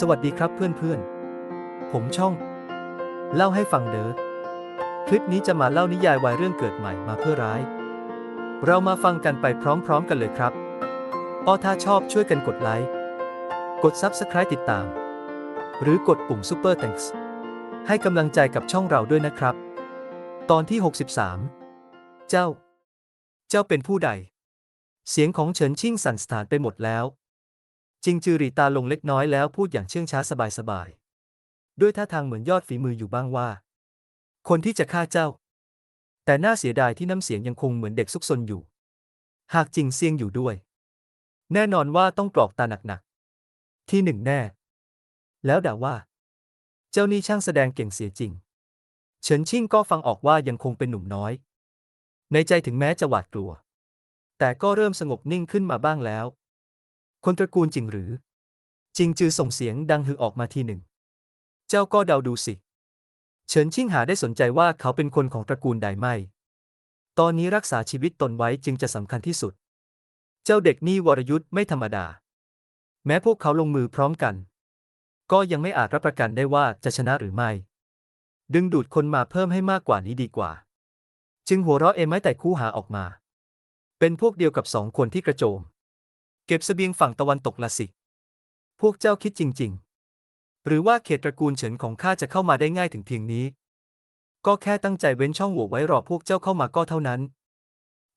สวัสดีครับเพื่อนๆ ผมช่อง เล่าให้ฟังเด้อคลิปนี้จะมาเล่านิยายวายเรื่องเกิดใหม่มาเพื่อร้าย เรามาฟังกันไปพร้อมๆกันเลยครับออถ้าชอบช่วยกันกดไลค์ กด Subscribe ติดตาม หรือกดปุ่ม Super Thanks ให้กำลังใจกับช่องเราด้วยนะครับ ตอนที่ 63 เจ้า เจ้าเป็นผู้ใด เสียงของเฉินชิ่งสั่นสถานไปหมดแล้ว จิงจือหรีตาลงเล็กน้อยแล้วพูดอย่างเชื่องช้าสบายๆ ด้วยท่าทางเหมือนยอดฝีมืออยู่บ้างว่า คนที่จะฆ่าเจ้า แต่น่าเสียดายที่น้ำเสียงยังคงเหมือนเด็กซุกซนอยู่ หากจิงเซียงอยู่ด้วย แน่นอนว่าต้องกรอกตาหนักๆ ที่หนึ่งแน่ แล้วด่าว่า เจ้านี่ช่างแสดงเก่งเสียจริง เฉินชิ่งก็ฟังออกว่ายังคงเป็นหนุ่มน้อย ในใจถึงแม้จะหวาดกลัว แต่ก็เริ่มสงบนิ่งขึ้นมาบ้างแล้ว คนตระกูลจริงหรือจิงจือส่งเสียงดังฮือออกมาทีหนึ่ง เจ้าก็เดาดูสิ เฉินชิ่งหาได้สนใจว่าเขาเป็นคนของตระกูลใดไม่ ตอนนี้รักษาชีวิตตนไว้จึงจะสำคัญที่สุด เจ้าเด็กนี่วรยุทธ์ไม่ธรรมดา แม้พวกเขาลงมือพร้อมกัน ก็ยังไม่อาจรับประกันได้ว่าจะชนะหรือไม่ ดึงดูดคนมาเพิ่มให้มากกว่านี้ดีกว่า จึงหัวเราะเอไม่แต่คู่หาออกมา เป็นพวกเดียวกับสองคนที่กระโจม เก็บเสบียงฝั่งตะวันตกละสิ พวกเจ้าคิดจริง ๆ หรือว่าเขตตระกูลเฉินของข้าจะเข้ามาได้ง่ายถึงเพียงนี้ ก็แค่ตั้งใจเว้นช่องโหว่ไว้รอพวกเจ้าเข้ามาก็เท่านั้น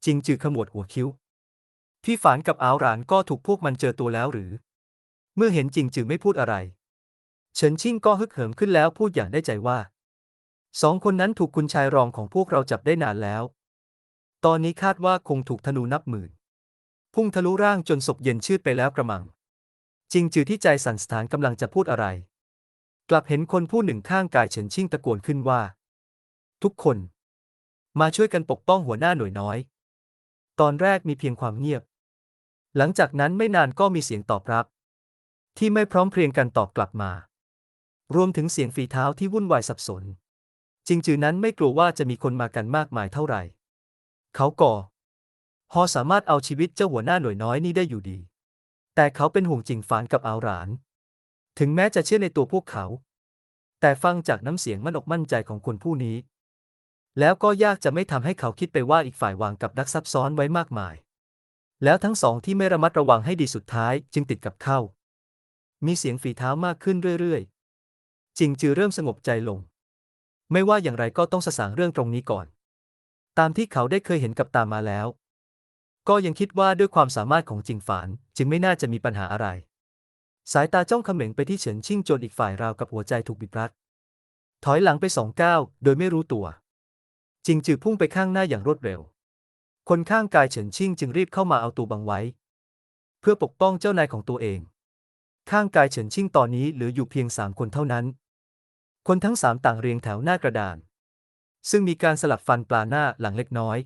จริงจือขมวดหัวคิ้ว พี่ฝานกับอาวหรานก็ถูกพวกมันเจอตัวแล้วหรือ เมื่อเห็นจริงจือไม่พูดอะไร เฉินชิ่งก็ฮึกเหิมขึ้นแล้วพูดอย่างได้ใจว่า สองคนนั้นถูกคุณชายรองของพวกเราจับได้นานแล้ว ตอนนี้คาดว่าคงถูกธนูนับหมื่น พุ่งทะลุร่างจนศพเย็นชืดไปแล้วกระมัง จริงจือที่ใจสันสถานกำลังจะพูดอะไร กลับเห็นคนผู้หนึ่งข้างกายเฉินชิ่งตะโกนขึ้นว่า ทุกคน มาช่วยกันปกป้องหัวหน้าหน่วยน้อย ตอนแรกมีเพียงความเงียบ หลังจากนั้นไม่นานก็มีเสียงตอบรับ ที่ไม่พร้อมเพรียงกันตอบกลับมา รวมถึงเสียงฝีเท้าที่วุ่นวายสับสน จริงจือนั้นไม่กลัวว่าจะมีคนมากันมากมายเท่าไหร่ เขาก่อ พอสามารถเอาชีวิตเจ้าหัวหน้าหน่วยน้อยนี่ได้อยู่ดี แต่เขาเป็นห่วงจิงฟานกับอาวหราน ถึงแม้จะเชื่อในตัวพวกเขา แต่ฟังจากน้ำเสียงมั่นอกมั่นใจของคนผู้นี้ แล้วก็ยากจะไม่ทำให้เขาคิดไปว่าอีกฝ่ายวางกับดักซับซ้อนไว้มากมาย แล้วทั้งสองที่ไม่ระมัดระวังให้ดีสุดท้ายจึงติดกับเข้า มีเสียงฝีเท้ามากขึ้นเรื่อยๆ จิงจือเริ่มสงบใจลง ไม่ว่าอย่างไรก็ต้องสสางเรื่องตรงนี้ก่อน ตามที่เขาได้เคยเห็นกับตามาแล้ว ก็ยังคิดว่าด้วยความสามารถของจิงฝาน จึงไม่น่าจะมีปัญหาอะไร สายตาจ้องเขม็งไปที่เฉินชิ่งโจนอีกฝ่ายราวกับหัวใจถูกบิดรัด ถอยหลังไปสองก้าวโดยไม่รู้ตัว จิงจือพุ่งไปข้างหน้าอย่างรวดเร็ว คนข้างกายเฉินชิ่งจึงรีบเข้ามาเอาตัวบังไว้ เพื่อปกป้องเจ้านายของตัวเอง ข้างกายเฉินชิ่งตอนนี้เหลืออยู่เพียงสามคนเท่านั้น คนทั้งสามต่างเรียงแถวหน้ากระดาน ซึ่งมีการสลับฟันปลาหน้าหลังเล็กน้อย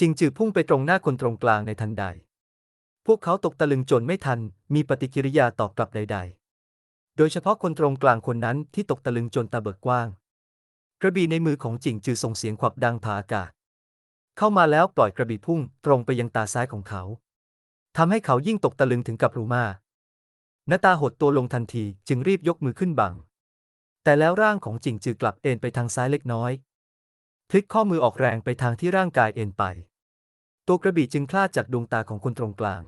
จิงจือพุ่งไปตรงหน้าคนตรงกลางในทันใด พวกเขาตกตะลึงจนไม่ทัน มีปฏิกิริยาตอบกลับใด ๆ โดยเฉพาะคนตรงกลางคนนั้นที่ตกตะลึงจนตาเบิกกว้าง กระบี่ในมือของจิงจือส่งเสียงขวับดังผ่าอากาศ เข้ามาแล้วปล่อยกระบี่พุ่งตรงไปยังตาซ้ายของเขาทำให้เขายิ่งตกตะลึงถึงกับรูมาหน้าตาหดตัวลงทันทีจึงรีบยกมือขึ้นบัง แต่แล้วร่างของจิงจือกลับเอ็นไปทางซ้ายเล็กน้อยพลิกข้อมือออกแรงไปทางที่ร่างกายเอ็นไป ตัวกระบี่จึงคลาดจากดวงตาของคนตรงกลาง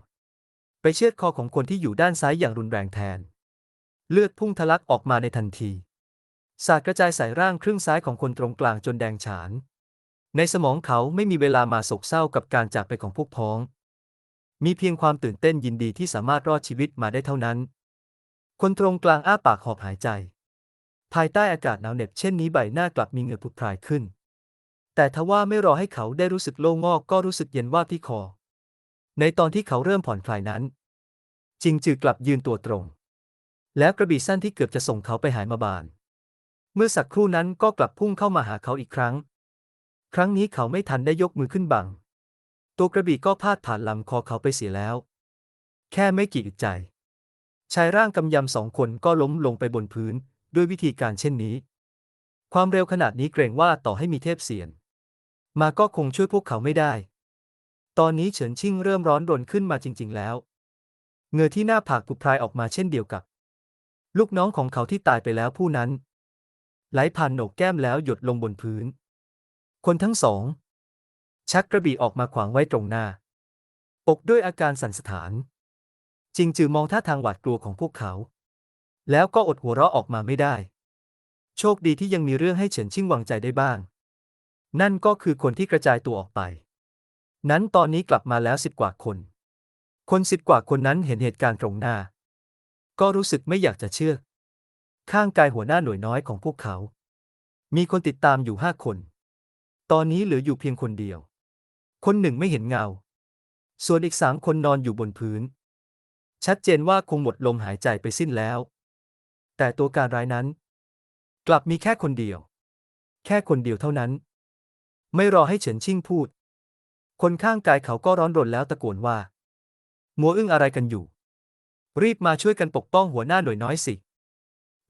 ไปเชือดคอของคนที่อยู่ด้านซ้ายอย่างรุนแรงแทน เลือดพุ่งทะลักออกมาในทันที สาดกระจายใส่ร่างครึ่งซ้ายของคนตรงกลางจนแดงฉาน ในสมองเขาไม่มีเวลามาโศกเศร้ากับการจากไปของพวกพ้อง มีเพียงความตื่นเต้นยินดีที่สามารถรอดชีวิตมาได้เท่านั้น คนตรงกลางอ้าปากหอบหายใจ ภายใต้อากาศหนาวเหน็บเช่นนี้ใบหน้ากลับมีเหงื่อผุดพรายขึ้น แต่ทว่าไม่รอให้เขาได้รู้สึกโล่งอกก็รู้สึกเย็นวาที่คอ ในตอนที่เขาเริ่มผ่อนคลายนั้น จิงจือกลับยืนตัวตรง แล้วกระบี่สั้นที่เกือบจะส่งเขาไปหายมาบาน เมื่อสักครู่นั้นก็กลับพุ่งเข้ามาหาเขาอีกครั้ง ครั้งนี้เขาไม่ทันได้ยกมือขึ้นบัง ตัวกระบี่ก็พาดผ่านลำคอเขาไปเสียแล้ว แค่ไม่กี่อึดใจ ชายร่างกำยำสองคนก็ล้มลงไปบนพื้นด้วยวิธีการเช่นนี้ ความเร็วขนาดนี้เกรงว่าต่อให้มีเทพเสียน มาก็คงช่วยพวกเขาไม่ได้ ตอนนี้เฉินชิ่งเริ่มร้อนรนขึ้นมาจริง ๆ แล้ว เงือที่หน้าผากผุพรายออกมาเช่นเดียวกับ ลูกน้องของเขาที่ตายไปแล้วผู้นั้น ไหลผ่านโหนกแก้มแล้วหยดลงบนพื้น คนทั้งสอง ชักกระบี่ออกมาขวางไว้ตรงหน้าปกด้วยอาการสั่นสะท้าน จริงจือมองท่าทางหวาดกลัวของพวกเขา แล้วก็อดหัวเราะออกมาไม่ได้ โชคดีที่ยังมีเรื่องให้เฉินชิ่งวางใจได้บ้าง นั่นก็คือคนที่กระจายตัวออกไป นั้นตอนนี้กลับมาแล้วสิบกว่าคน คนสิบกว่าคนนั้นเห็นเหตุการณ์ตรงหน้า ก็รู้สึกไม่อยากจะเชื่อ ข้างกายหัวหน้าหน่วยน้อยของพวกเขา มีคนติดตามอยู่ห้าคน ตอนนี้เหลืออยู่เพียงคนเดียว คนหนึ่งไม่เห็นเงา ส่วนอีกสามคนนอนอยู่บนพื้น ชัดเจนว่าคงหมดลมหายใจไปสิ้นแล้ว แต่ตัวการร้ายนั้น กลับมีแค่คนเดียว แค่คนเดียวเท่านั้น ไม่รอให้เฉินชิ่งพูด คนข้างกายเขาก็ร้อนรนแล้วตะโกนว่า มัวอึ้งอะไรกันอยู่ รีบมาช่วยกันปกป้องหัวหน้าหน่วยน้อยสิ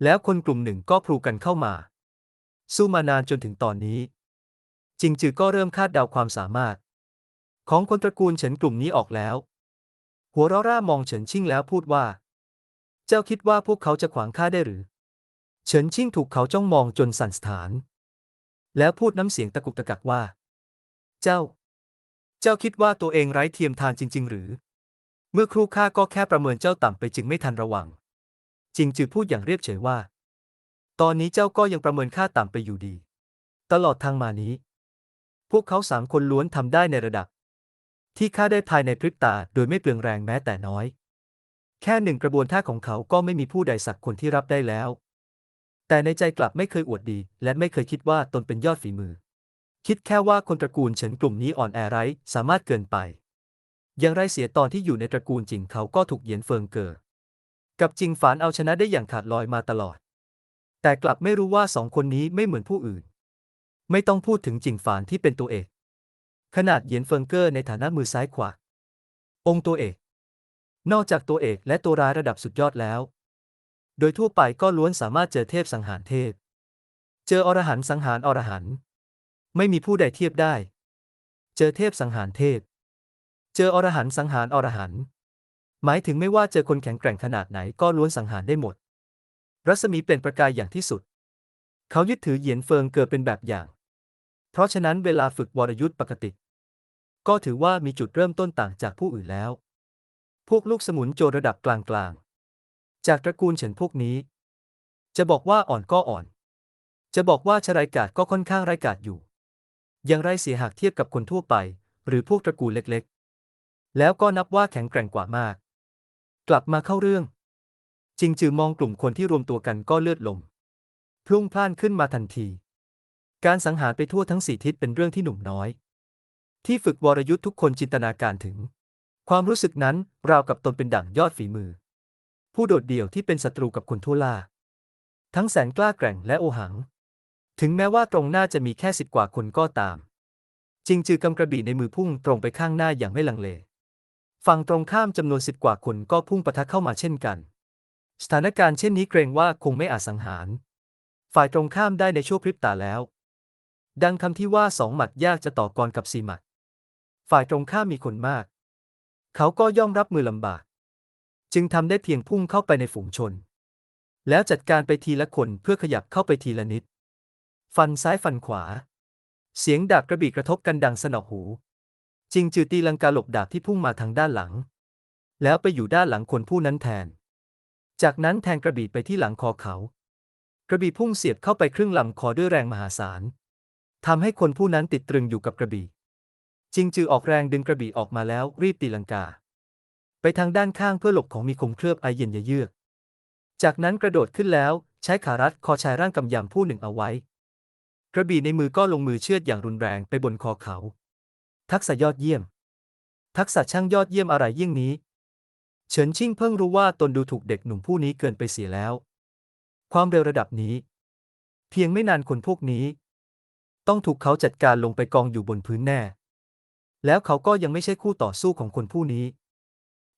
แล้วคนกลุ่มหนึ่งก็พลูกันเข้ามา สู้มานานจนถึงตอนนี้ จิงจือก็เริ่มคาดเดาความสามารถ ของคนตระกูลเฉินกลุ่มนี้ออกแล้ว หัวเราะร่ามองเฉินชิ่งแล้วพูดว่า เจ้าคิดว่าพวกเขาจะขวางข้าได้หรือ เฉินชิ่งถูกเขาจ้องมองจนสั่นสะท้าน แล้วพูดน้ำเสียงตะกุกตะกักว่า เจ้า เจ้าคิดว่าตัวเองไร้เทียมทานจริง ๆ หรือ เมื่อครู่ข้าก็แค่ประเมินเจ้าต่ำไปจึงไม่ทันระวัง จริงจือพูดอย่างเรียบเฉยว่า ตอนนี้เจ้าก็ยังประเมินข้าต่ำไปอยู่ดี ตลอดทางมานี้ พวกเขาสามคนล้วนทำได้ในระดับ ที่ข้าได้ภายในพริบตาโดยไม่เปลืองแรงแม้แต่น้อย แค่หนึ่งกระบวนท่าของเขาก็ไม่มีผู้ใดสักคนที่รับได้แล้ว แต่ในใจกลับไม่เคยอวดดี และไม่เคยคิดว่าตนเป็นยอดฝีมือ คิดแค่ว่าคนตระกูลเฉินกลุ่มนี้อ่อนแอไร้สามารถเกินไป อย่างไรเสียตอนที่อยู่ในตระกูลจิงเขาก็ถูกเหยียนเฟิงเกอกับจิงฝานเอาชนะได้อย่างขาดลอยมาตลอด แต่กลับไม่รู้ว่าสองคนนี้ไม่เหมือนผู้อื่น ไม่ต้องพูดถึงจิงฝานที่เป็นตัวเอก ขนาดเหยียนเฟิงเกอร์ในฐานะมือซ้ายขวาองค์ตัวเอก นอกจากตัวเอกและตัวร้ายระดับสุดยอดแล้ว โดยทั่วไปก็ล้วนสามารถเจอเทพสังหารเทพ เจออรหันสังหารอรหันไม่มีผู้ใดเทียบได้ เจอเทพสังหารเทพ เจออรหันสังหารอรหันหมายถึงไม่ว่าเจอคนแข็งแกร่งขนาดไหนก็ล้วนสังหารได้หมด รัศมีเป็นประกายอย่างที่สุด เขายึดถือเหยียนเฟิงเกิดเป็นแบบอย่าง เพราะฉะนั้นเวลาฝึกวรยุทธ์ปกติ ก็ถือว่ามีจุดเริ่มต้นต่างจากผู้อื่นแล้ว พวกลูกสมุนโจรระดับกลางๆ จากตระกูลเฉินพวกนี้ จะบอกว่าอ่อนก็อ่อน จะบอกว่าชรายกาดก็ค่อนข้างไร้กาดอยู่ อย่างไรเสียหากเทียบกับคนทั่วไป หรือพวกตระกูลเล็กๆ แล้วก็นับว่าแข็งแกร่งกว่ามาก กลับมาเข้าเรื่อง จิงจือมองกลุ่มคนที่รวมตัวกันก็เลือดลมพลุ่งพล่านขึ้นมาทันที การสังหารไปทั่วทั้งสี่ทิศเป็นเรื่องที่หนุ่มน้อย ที่ฝึกวรยุทธ์ทุกคนจินตนาการถึง ความรู้สึกนั้นราวกับตนเป็นดั่งยอดฝีมือ ผู้โดดเดี่ยวที่เป็นศัตรูกับคนทั่วล่า ทั้งแสนกล้าแกร่งและโอหัง ถึงแม้ว่าตรงหน้าจะมีแค่สิบกว่าคนก็ตาม จิงจือกำกระบี่ในมือพุ่งตรงไปข้างหน้าอย่างไม่ลังเล ฝั่งตรงข้ามจำนวนสิบกว่าคนก็พุ่งปะทะเข้ามาเช่นกัน สถานการณ์เช่นนี้เกรงว่าคงไม่อาจสังหาร ฝ่ายตรงข้ามได้ในชั่วพริบตาแล้ว ดังคำที่ว่าสองหมัดยากจะต่อกรกับสี่หมัด ฝ่ายตรงข้ามมีคนมาก เขาก็ย่อมรับมือลำบาก จึงทำได้เพียงพุ่งเข้าไปในฝูงชน แล้วจัดการไปทีละคนเพื่อขยับเข้าไปทีละนิด ฟันซ้ายฟันขวา เสียงดาบกระบี่กระทบกันดังสนอหู จิงจือตีลังกาหลบดาบที่พุ่งมาทางด้านหลัง แล้วไปอยู่ด้านหลังคนผู้นั้นแทน จากนั้นแทงกระบี่ไปที่หลังคอเขา กระบี่พุ่งเสียบเข้าไปครึ่งลำคอด้วยแรงมหาศาลทำให้คนผู้นั้นติดตรึงอยู่กับกระบี่จิงจือออกแรงดึงกระบี่ออกมาแล้วรีบตีลังกา ไปทางด้านข้างเพื่อหลบของมีคมเคลือบไอเย็นเยือก จากนั้นกระโดดขึ้นแล้วใช้ขารัดคอชายร่างกำยำผู้หนึ่งเอาไว้ กระบี่ในมือก็ลงมือเชือดอย่างรุนแรงไปบนคอเขา ทักษะยอดเยี่ยม ทักษะช่างยอดเยี่ยมอะไรยิ่งนี้ เฉินชิ่งเพิ่งรู้ว่าตนดูถูกเด็กหนุ่มผู้นี้เกินไปเสียแล้ว ความเร็วระดับนี้ เพียงไม่นานคนพวกนี้ ต้องถูกเขาจัดการลงไปกองอยู่บนพื้นแน่ แล้วเขาก็ยังไม่ใช่คู่ต่อสู้ของคนผู้นี้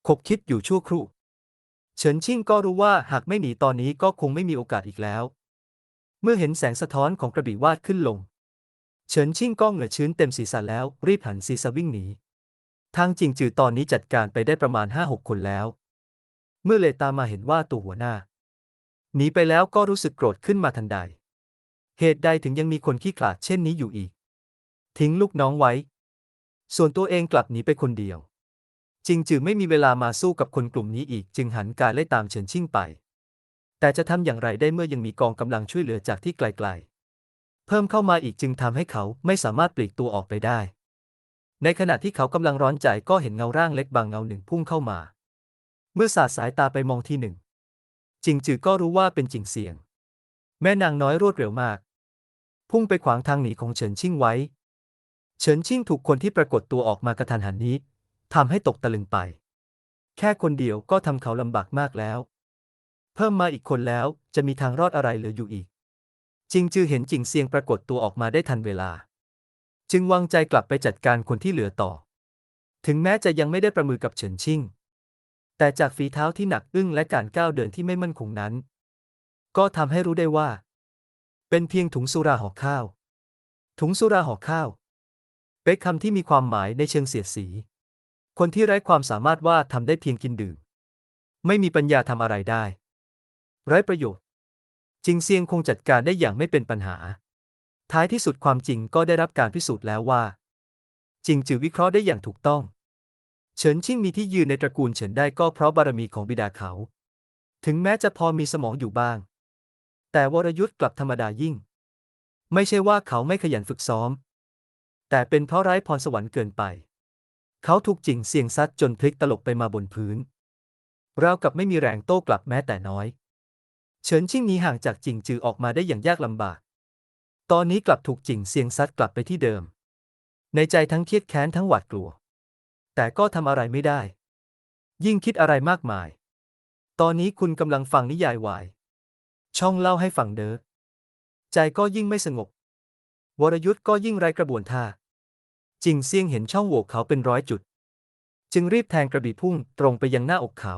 คบคิดอยู่ชั่วครู่ เฉินชิ่งก็รู้ว่าหากไม่หนีตอนนี้ก็คงไม่มีโอกาสอีกแล้ว เมื่อเห็นแสงสะท้อนของกระบี่วาดขึ้นลง เฉินชิ่งก็เหงื่อชื้นเต็มศีรษะแล้ว รีบหันศีรษะวิ่งหนี ทางจริงจือตอนนี้จัดการไปได้ประมาณห้าหกคนแล้ว เมื่อเลตามมาเห็นว่าตัวหัวหน้าหนีไปแล้วก็รู้สึกโกรธขึ้นมาทันใด เหตุใดถึงยังมีคนขี้ขลาดเช่นนี้อยู่อีก ทิ้งลูกน้องไว้ ส่วนตัวเองกลับหนีไปคนเดียว จริงจือไม่มีเวลามาสู้กับคนกลุ่มนี้อีกจึงหันกายไล่ตามเฉินชิ่งไป แต่จะทำอย่างไรได้เมื่อยังมีกองกำลังช่วยเหลือจากที่ไกลๆ เพิ่มเข้ามาอีกจึงทำให้เขาไม่สามารถปลีกตัวออกไปได้ ในขณะที่เขากำลังร้อนใจก็เห็นเงาร่างเล็กบางเงาหนึ่งพุ่งเข้ามา เมื่อสาดสายตาไปมองที่หนึ่งจิงจือก็รู้ว่าเป็นจิงเสียง แม่นางน้อยรวดเร็วมาก พุ่งไปขวางทางหนีของเฉินชิ่งไว้ เฉินชิ่งถูกคนที่ปรากฏตัวออกมากระทันหันนี้ ทำให้ตกตะลึงไป แค่คนเดียวก็ทำเขาลำบากมากแล้ว เพิ่มมาอีกคนแล้วจะมีทางรอดอะไรเหลืออยู่อีก จิงจือเห็นจิงเซียงปรากฏตัวออกมาได้ทันเวลา จึงวางใจกลับไปจัดการคนที่เหลือต่อ ถึงแม้จะยังไม่ได้ประมือกับเฉินชิ่ง แต่จากฝีเท้าที่หนักอึ้งและการก้าวเดินที่ไม่มั่นคงนั้น ก็ทำให้รู้ได้ว่า เป็นเพียงถุงสุราห่อข้าว ถุงสุราห่อข้าว เป็นคำที่มีความหมายในเชิงเสียดสี คนที่ไร้ความสามารถว่าทำได้เพียงกินดื่ม ไม่มีปัญญาทำอะไรได้ ไร้ประโยชน์ จิงเซียงคงจัดการได้อย่างไม่เป็นปัญหา ท้ายที่สุดความจริงก็ได้รับการพิสูจน์แล้วว่าจิงจือวิเคราะห์ได้อย่างถูกต้อง เฉินชิ่งมีที่ยืนในตระกูลเฉินได้ก็เพราะบารมีของบิดาเขา ถึงแม้จะพอมีสมองอยู่บ้าง แต่วรยุทธ์กลับธรรมดายิ่ง ไม่ใช่ว่าเขาไม่ขยันฝึกซ้อม แต่เป็นเพราะไร้พรสวรรค์เกินไป เขาถูกจิงเสียงซัดจนพลิกตลบไปมาบนพื้น ราวกับไม่มีแรงโต้กลับแม้แต่น้อย เฉินชิ่งนี้ห่างจากจิงจือออกมาได้อย่างยากลำบาก ตอนนี้กลับถูกจิงเสียงซัดกลับไปที่เดิม ในใจทั้งเครียดแค้นทั้งหวาดกลัว แต่ก็ทำอะไรไม่ได้ ยิ่งคิดอะไรมากมาย ตอนนี้คุณกำลังฟังนิยายวาย ช่องเล่าให้ฟังเด้อ ใจก็ยิ่งไม่สงบ วรยุทธ์ก็ยิ่งไร้กระบวนท่า จิงเซียงเห็นช่องโหว่เขาเป็นร้อยจุด จึงรีบแทงกระบี่พุ่งตรงไปยังหน้าอกเขา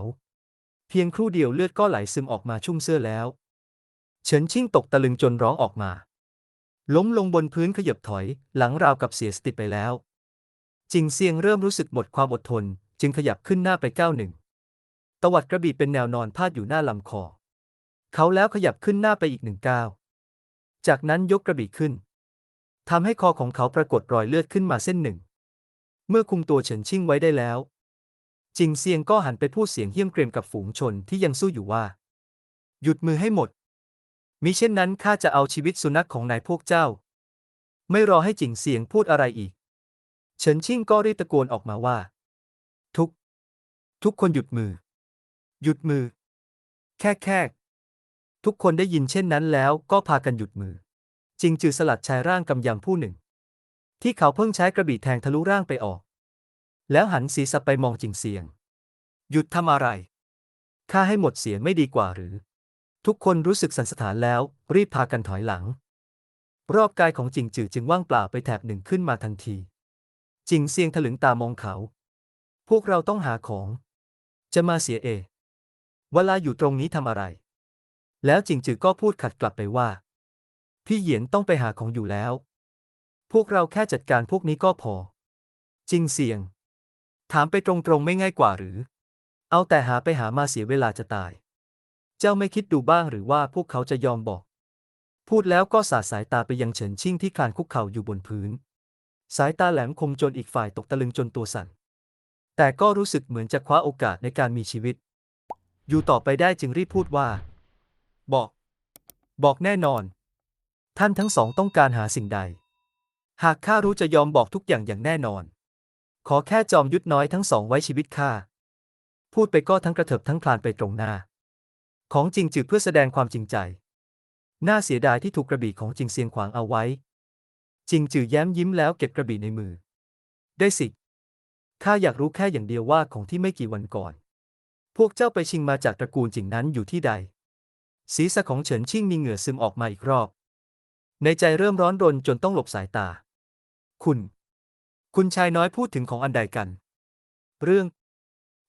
เพียงครู่เดียวเลือดก็ไหลซึมออกมาชุ่มเสื้อแล้ว เฉินชิ่งตกตะลึงจนร้องออกมา ล้มลงบนพื้นขยับถอย หลังราวกับเสียสติไปแล้ว จิงเซียงเริ่มรู้สึกหมดความอดทน จึงขยับขึ้นหน้าไปก้าวหนึ่งตวัดกระบี่เป็นแนวนอนพาดอยู่หน้าลำคอ เขาแล้วขยับขึ้นหน้าไปอีกหนึ่งก้าว จากนั้นยกกระบี่ขึ้น ทำให้คอของเขาปรากฏรอยเลือดขึ้นมาเส้นหนึ่ง เมื่อคุมตัวเฉินชิ่งไว้ได้แล้ว จิงเซียงก็หันไปพูดเสียงเหี้ยมเกรียมกับฝูงชนที่ยังสู้อยู่ว่า หยุดมือให้หมด มิเช่นนั้นข้าจะเอาชีวิตสุนัขของนายพวกเจ้า ไม่รอให้จิงเสียงพูดอะไรอีก เฉินชิ่งก็รีบตะโกนออกมาว่า ทุก ทุกคนหยุดมือ หยุดมือ แค่แค่ทุกคนได้ยินเช่นนั้นแล้วก็พากันหยุดมือ จิงจือสลัดชายร่างกำยำผู้หนึ่ง ที่เขาเพิ่งใช้กระบี่แทงทะลุร่างไปออก แล้วหันศีรษะไปมองจิงเสียง หยุดทำอะไรข้าให้หมดเสียไม่ดีกว่าหรือ ทุกคนรู้สึกสันสถานแล้วรีบพากันถอยหลัง รอบกายของจิงจือจึงว่างเปล่าไปแถบหนึ่งขึ้นมาทันที จิงเซียงถลึงตามองเขา พวกเราต้องหาของ จะมาเสียเอ เวลาอยู่ตรงนี้ทำอะไร แล้วจิงจือก็พูดขัดกลับไปว่า พี่เหยียนต้องไปหาของอยู่แล้ว พวกเราแค่จัดการพวกนี้ก็พอ จริงเซียง ถามไปตรงๆไม่ง่ายกว่าหรือ เอาแต่หาไปหามาเสียเวลาจะตาย เจ้าไม่คิดดูบ้างหรือว่าพวกเขาจะยอมบอก พูดแล้วก็สาดสายตาไปยังเฉินชิ่งที่คานคุกเข่าอยู่บนพื้น สายตาแหลมคมจนอีกฝ่ายตกตะลึงจนตัวสั่น แต่ก็รู้สึกเหมือนจะคว้าโอกาสในการมีชีวิต อยู่ต่อไปได้จึงรีบพูดว่า บอก บอกแน่นอน ท่านทั้งสองต้องการหาสิ่งใด หากข้ารู้จะยอมบอกทุกอย่างอย่างแน่นอน ขอแค่จอมยุทธน้อยทั้งสองไว้ชีวิตข้า พูดไปก็ทั้งกระเถิบทั้งคลานไปตรงหน้า ของจริงจือเพื่อแสดงความจริงใจ น่าเสียดายที่ถูกกระบี่ของจริงเสียงขวางเอาไว้ จริงจือแย้มยิ้มแล้วเก็บกระบี่ในมือ ได้สิ ข้าอยากรู้แค่อย่างเดียวว่าของที่ไม่กี่วันก่อน พวกเจ้าไปชิงมาจากตระกูลจริงนั้นอยู่ที่ใด ศีรษะของเฉินชิ่งมีเหงื่อซึมออกมาอีกรอบ ในใจเริ่มร้อนรนจนต้องหลบสายตา คุณ คุณชายน้อยพูดถึงของอันใดกัน เรื่อง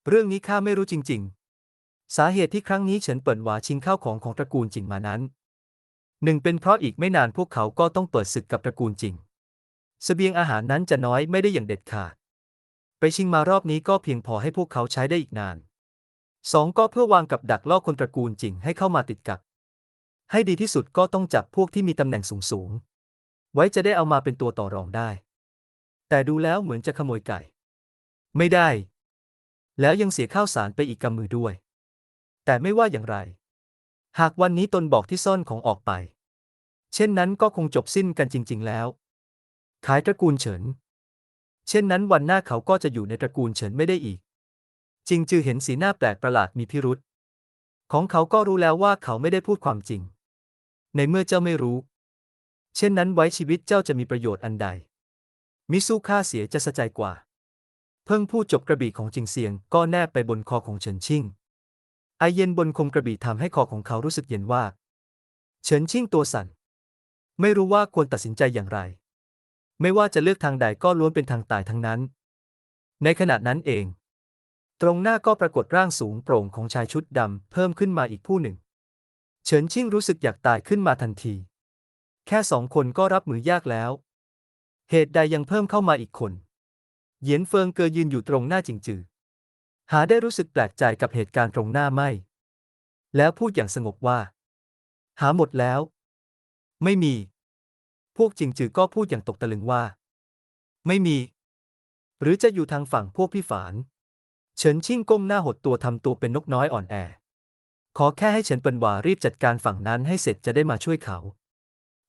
เรื่องนี้ข้าไม่รู้จริง ๆ สาเหตุที่ครั้งนี้เฉินเปิ่นหวาชิงข้าวของของตระกูลจิงมานั้น หนึ่งเป็นเพราะอีกไม่นานพวกเขาก็ต้องเปิดศึกกับตระกูลจิงสเสบียงอาหารนั้นจะน้อยไม่ได้อย่างเด็ดขาด ไปชิงมารอบนี้ก็เพียงพอให้พวกเขาใช้ได้อีกนานสองก็เพื่อวางกับดักล่อคนตระกูลจิงให้เข้ามาติดกับ ให้ดีที่สุดก็ต้องจับพวกที่มีตำแหน่งสูงๆไว้จะได้เอามาเป็นตัวต่อรองได้ แต่ดูแล้วเหมือนจะขโมยไก่ ไม่ได้ แล้วยังเสียข้าวสารไปอีกกำมือด้วย แต่ไม่ว่าอย่างไร หากวันนี้ตนบอกที่ซ่อนของออกไป เช่นนั้นก็คงจบสิ้นกันจริง ๆ แล้ว ขายตระกูลเฉิน เช่นนั้นวันหน้าเขาก็จะอยู่ในตระกูลเฉินไม่ได้อีก จริงจือเห็นสีหน้าแปลกประหลาดมีพิรุษ ของเขาก็รู้แล้วว่าเขาไม่ได้พูดความจริง ในเมื่อเจ้าไม่รู้ เช่นนั้นไว้ชีวิตเจ้าจะมีประโยชน์อันใด มิสู้ค่าเสียจะสะใจกว่า เพิ่งพูดจบกระบี่ของจิงเซียง ก็แนบไปบนคอของเฉินชิ่งไอเย็นบนคมกระบี่ทำให้คอของเขารู้สึกเย็นว่า เฉินชิ่งตัวสั่น ไม่รู้ว่าควรตัดสินใจอย่างไร ไม่ว่าจะเลือกทางใดก็ล้วนเป็นทางตายทั้งนั้น ในขณะนั้นเอง ตรงหน้าก็ปรากฏร่างสูงโปร่งของชายชุดดำเพิ่มขึ้นมาอีกผู้หนึ่ง เฉินชิ่งรู้สึกอยากตายขึ้นมาทันที แค่สองคนก็รับมือยากแล้ว เหตุใดยังเพิ่มเข้ามาอีกคน เหยียนเฟิงเกอยืนอยู่ตรงหน้าจิงจือ หาได้รู้สึกแปลกใจกับเหตุการณ์ตรงหน้าไม่ แล้วพูดอย่างสงบว่า หาหมดแล้ว ไม่มี พวกจิงจือก็พูดอย่างตกตะลึงว่า ไม่มี หรือจะอยู่ทางฝั่งพวกพี่ฝาน เฉินชิ่งก้มหน้าหดตัวทำตัวเป็นนกน้อยอ่อนแอ ขอแค่ให้เฉินเปินหวารีบจัดการฝั่งนั้นให้เสร็จจะได้มาช่วยเขา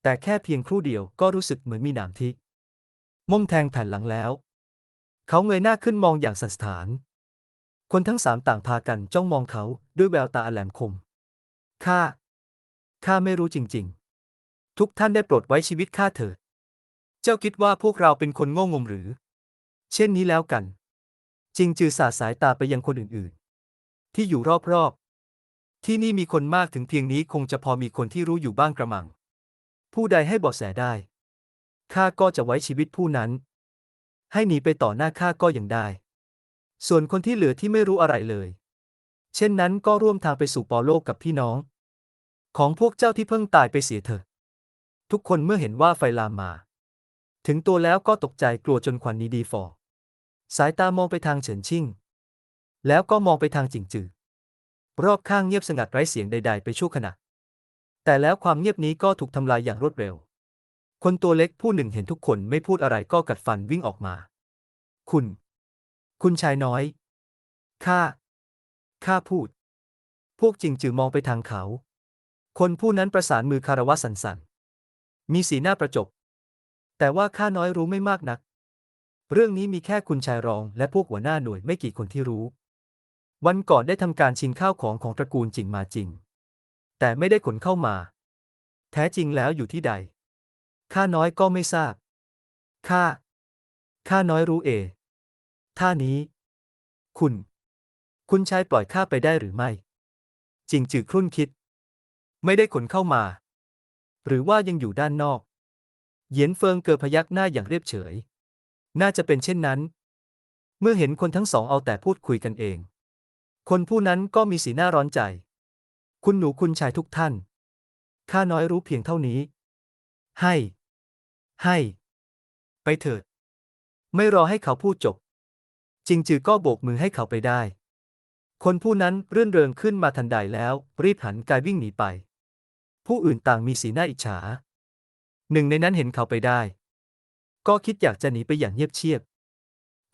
แต่แค่เพียงครู่เดียวก็รู้สึกเหมือนมีหนามทิม่มแทงแผ่นหลังแล้ว เขาเงยหน้าขึ้นมองอย่างสันสถาน คนทั้งสามต่างพากันจ้องมองเขาด้วยแววตาแหลมคม ข้า ข้าไม่รู้จริง ๆ ทุกท่านได้โปรดไว้ชีวิตข้าเถิด เจ้าคิดว่าพวกเราเป็นคนโง่งมหรือ เช่นนี้แล้วกัน จิงจือสาดสายตาไปยังคนอื่น ๆ ที่อยู่รอบๆ ที่นี่มีคนมากถึงเพียงนี้คงจะพอมีคนที่รู้อยู่บ้างกระมัง ผู้ใดให้เบาะแสได้ข้าก็จะไว้ชีวิตผู้นั้น ให้หนีไปต่อหน้าข้าก็ยังได้ ส่วนคนที่เหลือที่ไม่รู้อะไรเลย เช่นนั้นก็ร่วมทางไปสู่ปอโลกกับพี่น้อง ของพวกเจ้าที่เพิ่งตายไปเสียเถอะ ทุกคนเมื่อเห็นว่าไฟลามมา ถึงตัวแล้วก็ตกใจกลัวจนควันนี้ดีฟอสายตามองไปทางเฉินชิ่ง แล้วก็มองไปทางจิงจือ รอบข้างเงียบสงัดไร้เสียงใด ๆ ไปชั่วขณะ แต่แล้วความเงียบนี้ก็ถูกทำลายอย่างรวดเร็ว คนตัวเล็กผู้หนึ่งเห็นทุกคนไม่พูดอะไรก็กัดฟันวิ่งออกมา คุณ คุณชายน้อย ข้า ข้าพูด พวกจิงจือมองไปทางเขา คนผู้นั้นประสานมือคารวะสันๆมีสีหน้าประจบ แต่ว่าข้าน้อยรู้ไม่มากนัก เรื่องนี้มีแค่คุณชายรองและพวกหัวหน้าหน่วยไม่กี่คนที่รู้ วันก่อนได้ทำการชิงข้าวของของตระกูลจิงมาจริง แต่ไม่ได้ขนเข้ามา แท้จริงแล้วอยู่ที่ใด ข้าน้อยก็ไม่ทราบ ข้า ข้าน้อยรู้เอท่านี้ คุณ คุณชายปล่อยข้าไปได้หรือไม่จริงจือครุ่นคิด ไม่ได้ขนเข้ามา หรือว่ายังอยู่ด้านนอก เหยียนเฟิงเกิดพยักหน้าอย่างเรียบเฉย น่าจะเป็นเช่นนั้น เมื่อเห็นคนทั้งสองเอาแต่พูดคุยกันเอง คนผู้นั้นก็มีสีหน้าร้อนใจ คุณหนูคุณชายทุกท่าน ข้าน้อยรู้เพียงเท่านี้ ให้ ให้ ไปเถิด ไม่รอให้เขาพูดจบ จิงจือก็โบกมือให้เขาไปได้ คนผู้นั้นเรื่นเริงขึ้นมาทันใดแล้ว รีบหันกายวิ่งหนีไป ผู้อื่นต่างมีสีหน้าอิจฉา หนึ่งในนั้นเห็นเขาไปได้ ก็คิดอยากจะหนีไปอย่างเงียบเชียบ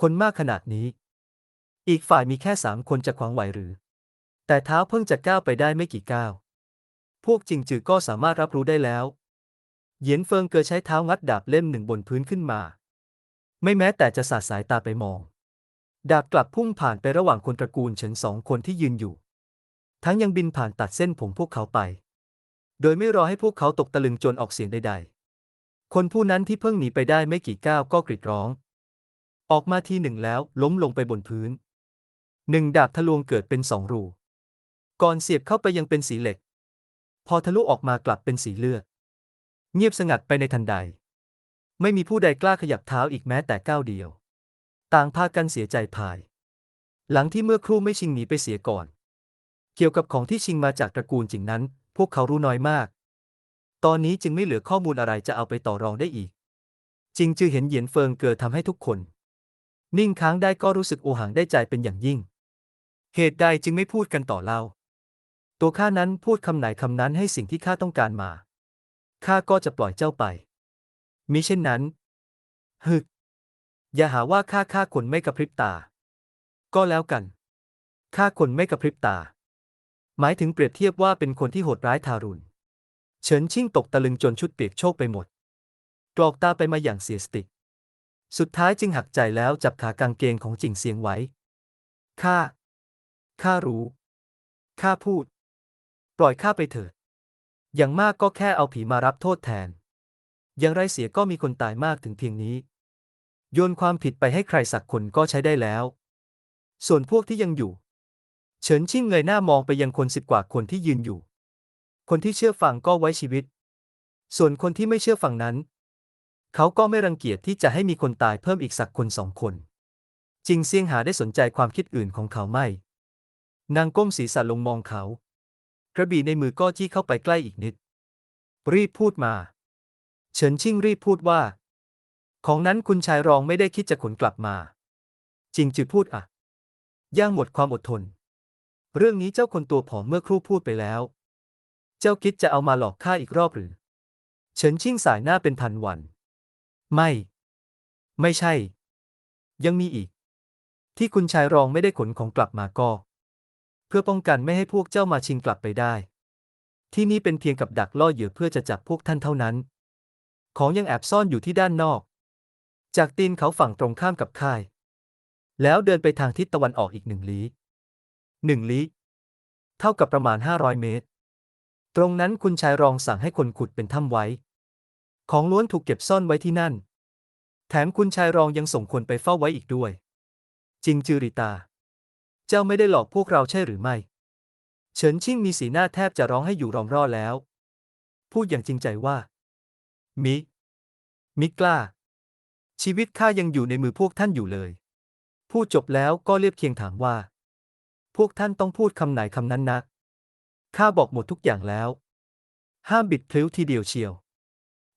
คนมากขนาดนี้ อีกฝ่ายมีแค่สามคนจะขวางไหวหรือ แต่เท้าเพิ่งจะก้าวไปได้ไม่กี่ก้าว พวกจิงจือก็สามารถรับรู้ได้แล้ว เหยียนเฟิงเกอใช้เท้างัดดาบเล่มหนึ่งบนพื้นขึ้นมา ไม่แม้แต่จะสาดสายตาไปมอง ดาบกลับพุ่งผ่านไประหว่างคนตระกูลเฉินสองคนที่ยืนอยู่ ทั้งยังบินผ่านตัดเส้นผมพวกเขาไป โดยไม่รอให้พวกเขาตกตะลึงจนออกเสียงใด ๆ คนผู้นั้นที่เพิ่งหนีไปได้ไม่กี่ก้าวก็กรีดร้อง ออกมาทีหนึ่งแล้วล้มลงไปบนพื้น หนึ่งดาบทะลวงเกิดเป็นสองรู ก่อนเสียบเข้าไปยังเป็นสีเหล็ก พอทะลุออกมากลับเป็นสีเลือด เงียบสงัดไปในทันใด ไม่มีผู้ใดกล้าขยับเท้าอีกแม้แต่ก้าวเดียว ต่างพากันเสียใจพาย หลังที่เมื่อครู่ไม่ชิงหนีไปเสียก่อน เกี่ยวกับของที่ชิงมาจากตระกูลจิงนั้น พวกเขารู้น้อยมาก ตอนนี้จึงไม่เหลือข้อมูลอะไรจะเอาไปต่อรองได้อีก จิงจือเห็นเหยียนเฟิงเกิดทำให้ทุกคน นิ่งค้างได้ก็รู้สึกโอหังได้ใจเป็นอย่างยิ่ง เหตุใดจึงไม่พูดกันต่อเล่า ตัวข้านั้นพูดคำไหนคำนั้นให้สิ่งที่ข้าต้องการมา ข้าก็จะปล่อยเจ้าไป มิเช่นนั้น ฮึก อย่าหาว่าข้าฆ่าคนไม่กระพริบตา ก็แล้วกัน ฆ่าคนไม่กระพริบตา หมายถึงเปรียบเทียบว่าเป็นคนที่โหดร้ายทารุณ เฉินชิ่งตกตะลึงจนชุดเปียกโชกไปหมดกรอกตาไปมาอย่างเสียสติ สุดท้ายจึงหักใจแล้วจับขากางเกงของจิงเซียงไว้ ข้า ข้ารู้ ข้าพูด ปล่อยข้าไปเถิด อย่างมากก็แค่เอาผีมารับโทษแทน อย่างไรเสียก็มีคนตายมากถึงเพียงนี้ โยนความผิดไปให้ใครสักคนก็ใช้ได้แล้ว ส่วนพวกที่ยังอยู่ เฉินชิ่งเงยหน้ามองไปยังคนสิบกว่าคนที่ยืนอยู่ คนที่เชื่อฟังก็ไว้ชีวิต ส่วนคนที่ไม่เชื่อฟังนั้น เขาก็ไม่รังเกียจที่จะให้มีคนตายเพิ่มอีกสักคนสองคนจิงเซียงหาได้สนใจความคิดอื่นของเขาไม่ นางก้มศีรษะลงมองเขา กระบี่ในมือก็จี้เข้าไปใกล้อีกนิด รีบพูดมา เฉินชิ่งรีบพูดว่า ของนั้นคุณชายรองไม่ได้คิดจะขนกลับมา จริงจือพูดอะ ย่างหมดความอดทน เรื่องนี้เจ้าคนตัวผอมเมื่อครู่พูดไปแล้ว เจ้าคิดจะเอามาหลอกข้าอีกรอบหรือ เฉินชิ่งสายหน้าเป็นพันวัน ไม่ ไม่ใช่ ยังมีอีก ที่คุณชายรองไม่ได้ขนของกลับมาก็ พื่อป้องกันไม่ให้พวกเจ้ามาชิงกลับไปได้ ที่นี่เป็นเพียงกับดักล่อเหยื่อเพื่อจะจับพวกท่านเท่านั้น ของยังแอบซ่อนอยู่ที่ด้านนอก จากตีนเขาฝั่งตรงข้ามกับค่าย แล้วเดินไปทางทิศตะวันออกอีกหนึ่งลี้หนึ่งลี้เท่ากับประมาณ 500 เมตร ตรงนั้นคุณชายรองสั่งให้คนขุดเป็นถ้ำไว้ ของล้วนถูกเก็บซ่อนไว้ที่นั่น แถมคุณชายรองยังส่งคนไปเฝ้าไว้อีกด้วย จิงจือริตา เจ้าไม่ได้หลอกพวกเราใช่หรือไม่ เฉินชิ่งมีสีหน้าแทบจะร้องให้อยู่รอมรอแล้ว พูดอย่างจริงใจว่า มิ มิกล้า ชีวิตข้ายังอยู่ในมือพวกท่านอยู่เลย พูดจบแล้วก็เรียบเคียงถามว่า พวกท่านต้องพูดคำไหนคำนั้นนะข้าบอกหมดทุกอย่างแล้ว ห้ามบิดพลิ้วทีเดียวเชียว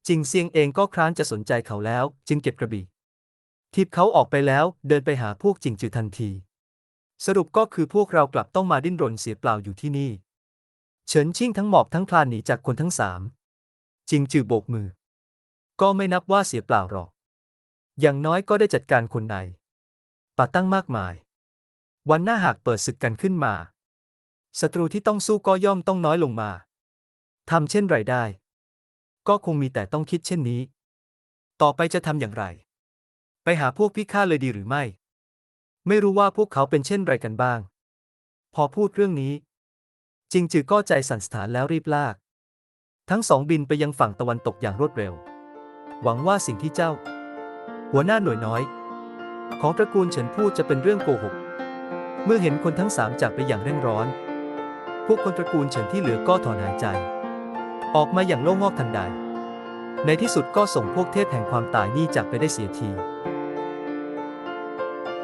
จิงเซียงเองก็คร้านจะสนใจเขาแล้ว จึงเก็บกระบี่ทิบเขาออกไปแล้วเดินไปหาพวกจิงจือทันที สรุปก็คือพวกเรากลับต้องมาดิ้นรนเสียเปล่าอยู่ที่นี่ เฉินชิ่งทั้งหมอบทั้งคลานหนีจากคนทั้งสามจิงจือโบกมือ ก็ไม่นับว่าเสียเปล่าหรอก อย่างน้อยก็ได้จัดการคนในป่าตั้งมากมาย วันหน้าหากเปิดศึกกันขึ้นมา ศัตรูที่ต้องสู้ก็ย่อมต้องน้อยลงมาทำเช่นไรได้ ก็คงมีแต่ต้องคิดเช่นนี้ ต่อไปจะทำอย่างไร ไปหาพวกพิฆาตเลยดีหรือไม่ ไม่รู้ว่าพวกเขาเป็นเช่นไรกันบ้าง พอพูดเรื่องนี้ จิงจือก็ใจสั่นสถานแล้วรีบลาก ทั้งสองบินไปยังฝั่งตะวันตกอย่างรวดเร็ว หวังว่าสิ่งที่เจ้า หัวหน้าหน่วยน้อย ของตระกูลเฉินพูดจะเป็นเรื่องโกหก เมื่อเห็นคนทั้งสามจากไปอย่างเร่งร้อน พวกคนตระกูลเฉินที่เหลือก็ถอนหายใจ ออกมาอย่างโล่งอกทันใดในที่สุดก็ส่งพวกเทพแห่งความตายนี่จากไปได้เสียที